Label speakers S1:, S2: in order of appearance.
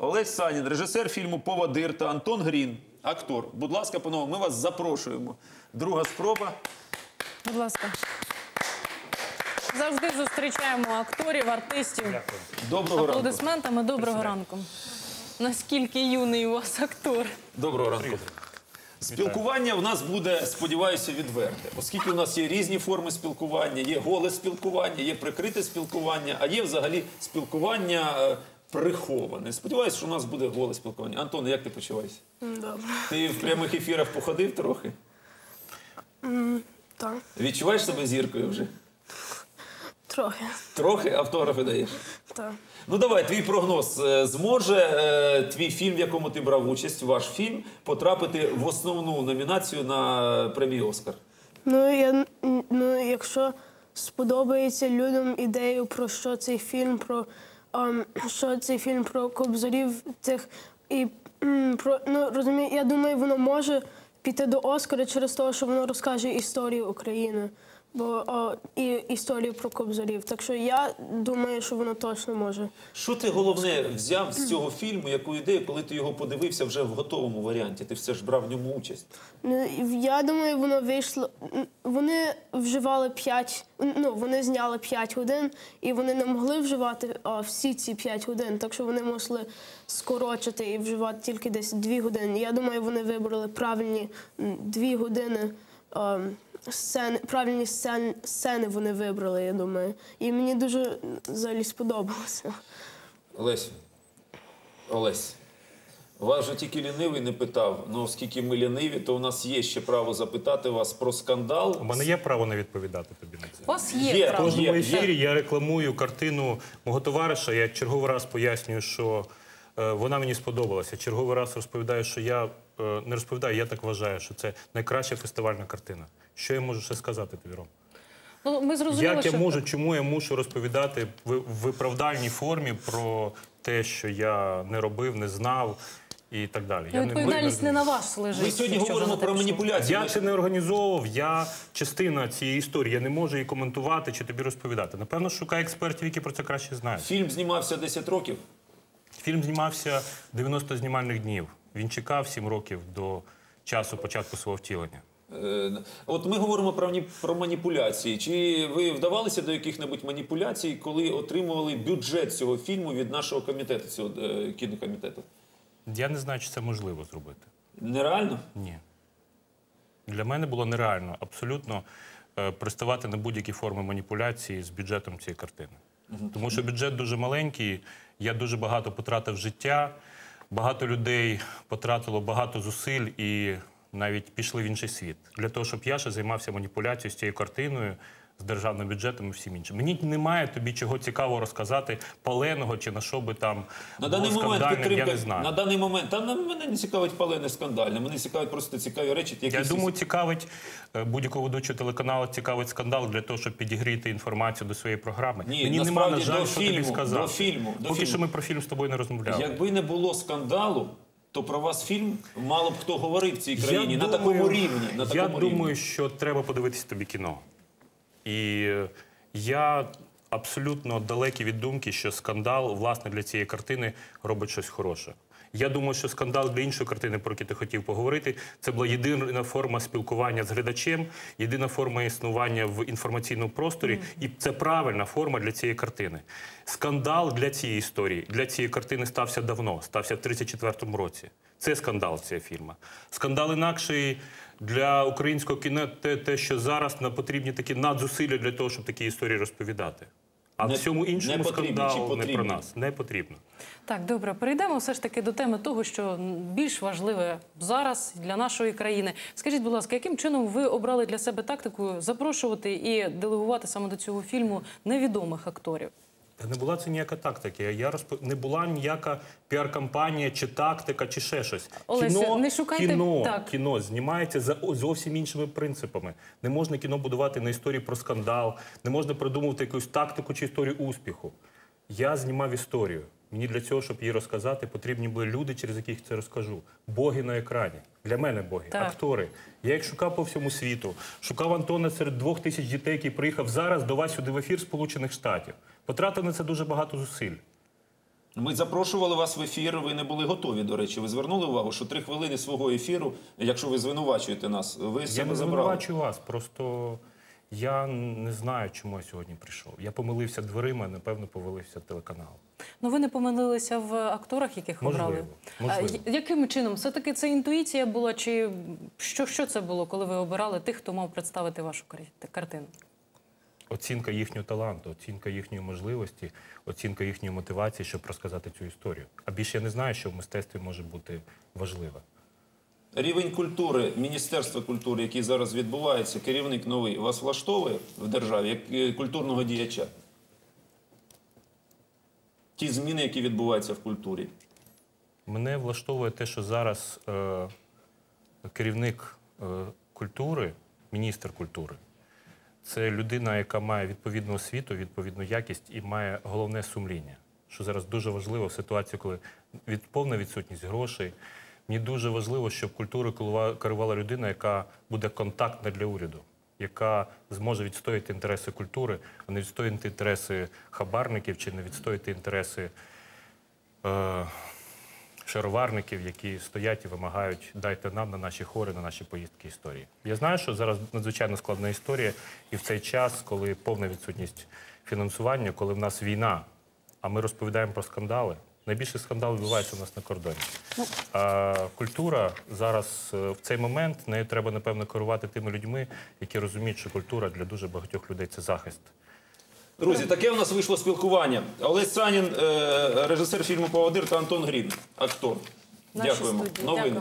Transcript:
S1: Олесь Санін, режисер фільму Поводир та Антон Грін, актор. Будь ласка, панове, ми вас запрошуємо. Друга спроба.
S2: Будь ласка. Завжди зустрічаємо акторів, артистів
S1: Доброго ранку.
S2: аплодисментами. Доброго ранку. Наскільки юний у вас актор?
S1: Доброго ранку. Спілкування в нас буде, сподіваюся, відверте, оскільки у нас є різні форми спілкування, є голе спілкування, є прикрите спілкування, а є взагалі спілкування е, приховане. Сподіваюся, що у нас буде голе спілкування. Антон, як ти почуваєшся?
S3: Добре.
S1: Ти в прямих ефірах походив трохи?
S3: Так.
S1: Відчуваєш себе зіркою вже?
S3: Трохи.
S1: Трохи автографи даєш.
S3: Так.
S1: Ну давай, твій прогноз. Е, Зможе е, твій фільм, в якому ти брав участь, ваш фільм, потрапити в основну номінацію на премію Оскар?
S3: Ну, я, ну, якщо сподобається людям ідею про що цей фільм, про що цей фільм про кобзарів цих і про ну розумію, я думаю, воно може піти до Оскара через те, що воно розкаже історію України. Бо о, і історію про кобзарів. Так що я думаю, що воно точно може.
S1: Що ти головне взяв з цього фільму, яку ідею, коли ти його подивився вже в готовому варіанті? Ти все ж брав в ньому участь.
S3: Ну, я думаю, воно вийшло. Вони вживали 5, ну вони зняли 5 годин, і вони не могли вживати а, всі ці 5 годин, так що вони мусили скорочити і вживати тільки десь 2 години. Я думаю, вони вибрали правильні 2 години. А, Сцени, правильні сцени, сцени вони вибрали, я думаю. І мені дуже взагалі сподобалося.
S1: Олесь, Олесь, вас же тільки лінивий не питав. Ну, оскільки ми ліниві, то у нас є ще право запитати вас про скандал.
S4: У мене є право не відповідати тобі на це.
S2: У вас є,
S1: Є.
S4: В
S2: право.
S4: кожному
S1: Є,
S4: ефірі я рекламую картину мого товариша. Я черговий раз пояснюю, що е, вона мені сподобалася. Черговий раз розповідаю, що я не розповідаю, я так вважаю, що це найкраща фестивальна картина. Що я можу ще сказати тобі, Ром?
S2: Ну, ми зрозуміли,
S4: Як я
S2: що
S4: можу, чому я мушу розповідати в, виправдальній формі про те, що я не робив, не знав і так далі?
S2: Ну, відповідальність не на вас лежить.
S1: Ми сьогодні говоримо про
S2: пішло.
S1: маніпуляції.
S4: Я це не організовував, я частина цієї історії. Я не можу її коментувати чи тобі розповідати. Напевно, шукай експертів, які про це краще знають.
S1: Фільм знімався 10 років.
S4: Фільм знімався 90 знімальних днів. Він чекав 7 років до часу початку свого втілення.
S1: Е, От ми говоримо про, про маніпуляції. Чи ви вдавалися до яких-небудь маніпуляцій, коли отримували бюджет цього фільму від нашого комітету, цього е, кінокомітету?
S4: Я не знаю, чи це можливо зробити.
S1: Нереально?
S4: Ні. Для мене було нереально абсолютно е, приставати на будь-які форми маніпуляції з бюджетом цієї картини. Тому що бюджет дуже маленький, я дуже багато потратив життя, багато людей потратило багато зусиль і навіть пішли в інший світ. Для того, щоб Яша займався маніпуляцією з цією картиною, з державним бюджетом і всім іншим. Мені немає тобі чого цікавого розказати, паленого чи на що би там
S1: На даний момент підтримка.
S4: я не знаю.
S1: На даний момент та на мене не цікавить палене скандальне. Мене цікавить просто цікаві речі. Які
S4: Я
S1: всі-
S4: думаю, цікавить е, будь-якого ведучого телеканалу цікавить скандал для того, щоб підігріти інформацію до своєї програми.
S1: Ні,
S4: Мені нема
S1: насправді,
S4: на жаль,
S1: до
S4: що
S1: фільму,
S4: тобі сказати.
S1: до фільму, до
S4: Поки
S1: фільму.
S4: що ми про фільм з тобою не розмовляли.
S1: Якби не було скандалу, то про вас фільм мало б хто говорив в цій країні
S4: Я
S1: на
S4: думаю-
S1: такому рівні. На
S4: я
S1: такому
S4: думаю,
S1: рівні.
S4: що треба подивитися тобі кіно. І я абсолютно далекий від думки, що скандал власне для цієї картини робить щось хороше. Я думаю, що скандал для іншої картини, про яку ти хотів поговорити, це була єдина форма спілкування з глядачем, єдина форма існування в інформаційному просторі, і це правильна форма для цієї картини. Скандал для цієї історії, для цієї картини стався давно, стався в 34-му році. Це скандал цього фільму. Скандал інакший для українського кіно те, те, що зараз нам потрібні такі надзусилля для того, щоб такі історії розповідати. А
S1: Не-
S4: всьому іншому
S1: не потрібні
S4: скандалу не про нас. Не потрібно.
S2: Так, добре, перейдемо все ж таки до теми того, що більш важливе зараз для нашої країни. Скажіть, будь ласка, яким чином ви обрали для себе тактику запрошувати і делегувати саме до цього фільму невідомих акторів?
S4: Та не була це ніяка тактика. Я розп... Не була ніяка піар-кампанія, чи тактика, чи ще щось.
S2: Олеся, не шукайте-
S4: кіно,
S2: так.
S4: кіно знімається за зовсім іншими принципами. Не можна кіно будувати на історії про скандал, не можна придумувати якусь тактику чи історію успіху. Я знімав історію. Мені для цього, щоб її розказати, потрібні були люди, через яких це розкажу. Боги на екрані. Для мене боги,
S2: Так.
S4: актори. Я їх шукав по всьому світу. Шукав Антона серед двох тисяч дітей, який приїхав зараз до вас сюди в ефір Сполучених Штатів. Потратив на це дуже багато зусиль.
S1: Ми запрошували вас в ефір. Ви не були готові. До речі, ви звернули увагу, що три хвилини свого ефіру, якщо ви звинувачуєте нас, ви з
S4: Я не звинувачую вас, просто я не знаю, чому я сьогодні прийшов. Я помилився дверима, напевно, повалився телеканал.
S2: Ну ви не помилилися в акторах, яких
S4: Можливо,
S2: обрали?
S4: можливо.
S2: А, яким чином? Все-таки це інтуїція була, чи що, що це було, коли ви обирали тих, хто мав представити вашу картину?
S4: Оцінка їхнього таланту, оцінка їхньої можливості, оцінка їхньої мотивації, щоб розказати цю історію. А більше я не знаю, що в мистецтві може бути важливе.
S1: Рівень культури, Міністерства культури, який зараз відбувається, керівник новий, вас влаштовує в державі як е, культурного діяча? Ті зміни, які відбуваються в культурі.
S4: Мене влаштовує те, що зараз е, керівник е, культури, міністр культури, це людина, яка має відповідну освіту, відповідну якість і має головне сумління. Що зараз дуже важливо в ситуації, коли від повна відсутність грошей. Мені дуже важливо, щоб культурою керувала людина, яка буде контактна для уряду, яка зможе відстояти інтереси культури, а не відстояти інтереси хабарників чи не відстояти інтереси. Е, шароварників, які стоять і вимагають дайте нам на наші хори, на наші поїздки історії. Я знаю, що зараз надзвичайно складна історія, і в цей час, коли повна відсутність фінансування, коли в нас війна, а ми розповідаємо про скандали. Найбільше скандал відбувається у нас на кордоні. А культура зараз е, в цей момент нею треба напевно керувати тими людьми, які розуміють, що культура для дуже багатьох людей це захист.
S1: Друзі, таке у нас вийшло спілкування. Олесь Санін, е, режисер фільму Поводир та Антон Грін, актор. Дякуємо. Новини.